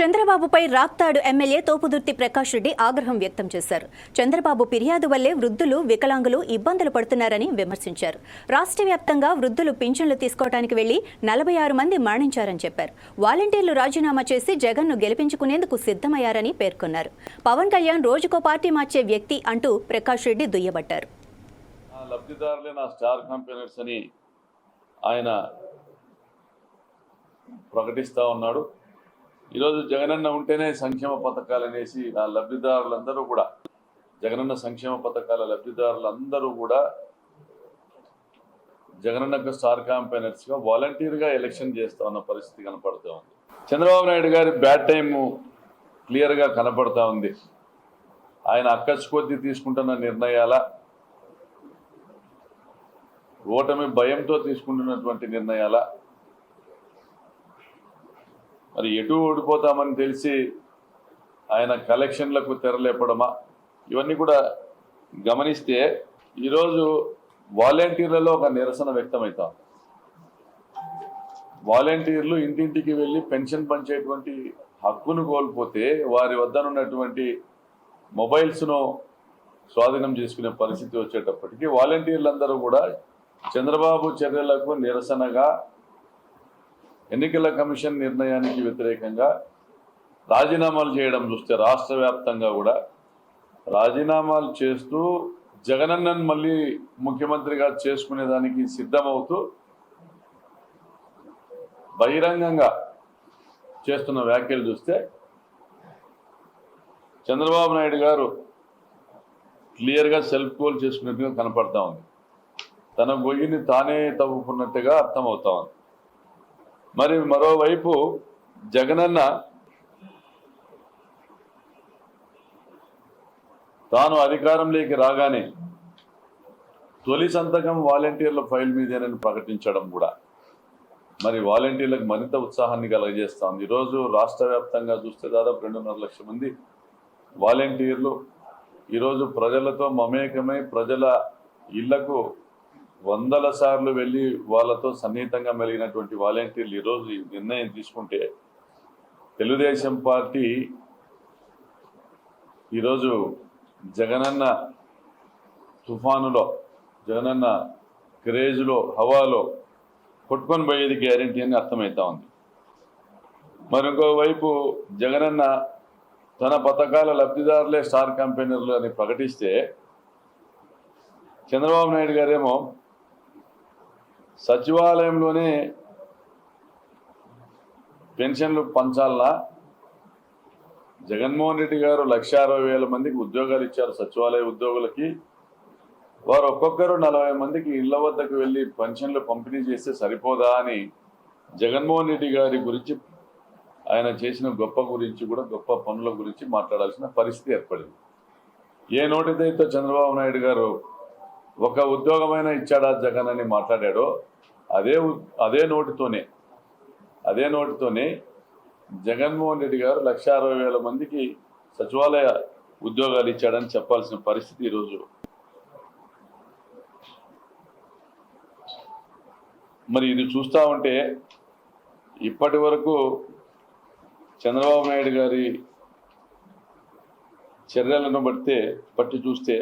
చంద్రబాబుపై రాప్తాడు ఎమ్మెల్యే తోపుదుర్తి ప్రకాష్ రెడ్డి ఆగ్రహం వ్యక్తం చేశారు. చంద్రబాబు ఫిర్యాదు వల్లే వృద్ధులు వికలాంగులు ఇబ్బందులు పడుతున్నారని విమర్శించారు. రాష్ట్ర వ్యాప్తంగా వృద్ధులు పింఛన్లు తీసుకోవడానికి వెళ్ళి నలభై ఆరు మంది మరణించారని చెప్పారు. వాలంటీర్లు రాజీనామా చేసి జగన్ను గెలిపించుకునేందుకు సిద్ధమయ్యారని పేర్కొన్నారు. పవన్ కళ్యాణ్ రోజుకో పార్టీ మార్చే వ్యక్తి అంటూ ప్రకాష్ రెడ్డి దుయ్యబట్టారు. నా స్టార్ కంపెనీస్ అని ఆయన ఉన్నాడు. ఈరోజు జగనన్న ఉంటేనే సంక్షేమ పథకాలు అనేసి నా లబ్ధిదారులందరూ కూడా జగనన్న సంక్షేమ పథకాల లబ్ధిదారులందరూ కూడా జగనన్నకు స్టార్ క్యాంపెయినర్స్గా వాలంటీర్గా ఎలక్షన్ చేస్తా ఉన్న పరిస్థితి కనపడుతూ ఉంది. చంద్రబాబు నాయుడు గారి బ్యాడ్ టైము క్లియర్గా కనపడతా ఉంది. ఆయన అక్కచ్చుకొద్ది తీసుకుంటున్న నిర్ణయాల ఓటమి భయంతో తీసుకుంటున్నటువంటి నిర్ణయాల మరి ఎటు ఓడిపోతామని తెలిసి ఆయన కలెక్షన్లకు తెరలేపడమా? ఇవన్నీ కూడా గమనిస్తే ఈరోజు వాలంటీర్లలో ఒక నిరసన వ్యక్తమవుతాం వాలంటీర్లు ఇంటింటికి వెళ్ళి పెన్షన్ పంచేటువంటి హక్కును కోల్పోతే వారి వద్దనున్నటువంటి మొబైల్స్ను స్వాధీనం చేసుకునే పరిస్థితి వచ్చేటప్పటికి వాలంటీర్లందరూ కూడా చంద్రబాబు చర్యలకు నిరసనగా ఎన్నికల కమిషన్ నిర్ణయానికి వ్యతిరేకంగా రాజీనామాలు చేయడం చూస్తే రాష్ట్ర వ్యాప్తంగా కూడా రాజీనామాలు చేస్తూ జగనన్నను మళ్ళీ ముఖ్యమంత్రిగా చేసుకునేదానికి సిద్ధమవుతూ బహిరంగంగా చేస్తున్న వ్యాఖ్యలు చూస్తే చంద్రబాబు నాయుడు గారు క్లియర్గా సెల్ఫ్ గోల్ చేసుకున్నట్టుగా కనపడతా ఉంది. తన గొయ్యిని తానే తవ్వుకున్నట్టుగా అర్థమవుతా ఉంది. మరి మరోవైపు జగనన్న తాను అధికారంలోకి రాగానే తొలి సంతకం వాలంటీర్ల ఫైల్ మీదేనని ప్రకటించడం కూడా. మరి వాలంటీర్లకు మరింత ఉత్సాహాన్ని కలగజేస్తా. ఉంది ఈరోజు రాష్ట్ర వ్యాప్తంగా చూస్తే దాదాపు రెండున్నర లక్షల మంది వాలంటీర్లు. ఈరోజు ప్రజలతో మమేకమై ప్రజల ఇళ్ళకు వందల సార్లు వెళ్ళి వాళ్ళతో సన్నిహితంగా మెలిగినటువంటి వాలంటీర్లు ఈరోజు ఈ నిర్ణయం తీసుకుంటే తెలుగుదేశం పార్టీ ఈరోజు జగనన్న తుఫానులో జగనన్న క్రేజ్లో హవాలో కొట్టుకొని పోయేది గ్యారంటీ అని అర్థమవుతా ఉంది. మరి ఇంకోవైపు జగనన్న తన పథకాల లబ్ధిదారులే స్టార్ కంపెనీలు అని ప్రకటిస్తే చంద్రబాబు నాయుడు గారేమో సచివాలయంలోనే పెన్షన్లు పంచాలనా జగన్మోహన్ రెడ్డి గారు లక్ష అరవై వేల మందికి ఉద్యోగాలు ఇచ్చారు సచివాలయ ఉద్యోగులకి. వారు ఒక్కొక్కరు నలభై మందికి ఇళ్ళ వద్దకు వెళ్ళి పెన్షన్లు పంపిణీ చేస్తే సరిపోదా అని జగన్మోహన్ రెడ్డి గారి గురించి ఆయన చేసిన గొప్ప గురించి కూడా గొప్ప పనుల గురించి మాట్లాడాల్సిన పరిస్థితి ఏర్పడింది. ఏ నోటిదైతే చంద్రబాబు నాయుడు గారు ఒక ఉద్యోగమైనా ఇచ్చాడా జగన్ అని మాట్లాడాడో అదే అదే నోటితోనే అదే నోటితోనే జగన్మోహన్ రెడ్డి గారు లక్ష అరవై వేల మందికి సచివాలయ ఉద్యోగాలు ఇచ్చాడని చెప్పాల్సిన పరిస్థితి ఈరోజు. మరి ఇది చూస్తా ఉంటే ఇప్పటి వరకు చంద్రబాబు నాయుడు గారి చర్యలను బట్టి పట్టి చూస్తే